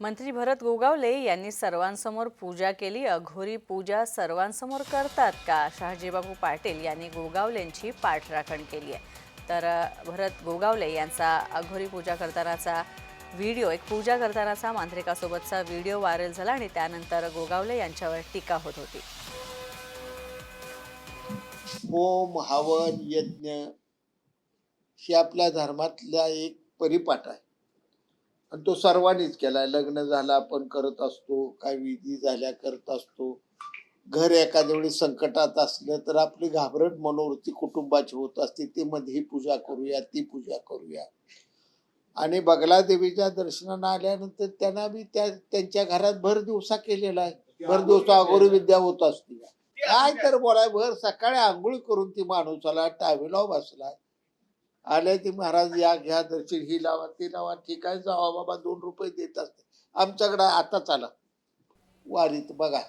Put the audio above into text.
मंत्री भरत गोगावले यांनी सर्वांसमोर पूजा केली. अघोरी पूजा सर्वांसमोर करतात का? शहाजीबाबू पाटील यांनी गोगावलेंची पाठराखण केली आहे. तर भरत गोगावले यांचा अघोरी पूजा करतानाचा व्हिडिओ एक पूजा करतानाचा मांत्रिकासोबतचा व्हिडिओ व्हायरल झाला आणि त्यानंतर गोगावले यांच्यावर टीका होत होती. होम हवन यज्ञ ही आपल्या धर्मातला एक परिपाठ आहे. आणि तो सर्वांनीच केला लग्न झालं आपण करत असतो काय विधी झाल्या करत असतो. घर एखाद्या वेळी संकटात असलं तर आपली घाबरट मनोवृत्ती कुटुंबाची होत असते. ती मध्ये ही पूजा करूया ती पूजा करूया. आणि बगला देवीच्या दर्शनानं आल्यानंतर त्यांना बी त्या त्यांच्या घरात भर दिवसा केलेला आहे. भर दिवसा अगोरी विद्या होत असते. काय तर बोलाय भर सकाळी आंघोळ करून ती माणूस आला टावेलाव बसलाय. आले ते महाराज या घ्या दर्शन ही लावा ती लावा. ठीक आहे जावा बाबा दोन रुपये देत असते. आमच्याकडे आता चाला वारीत बघा.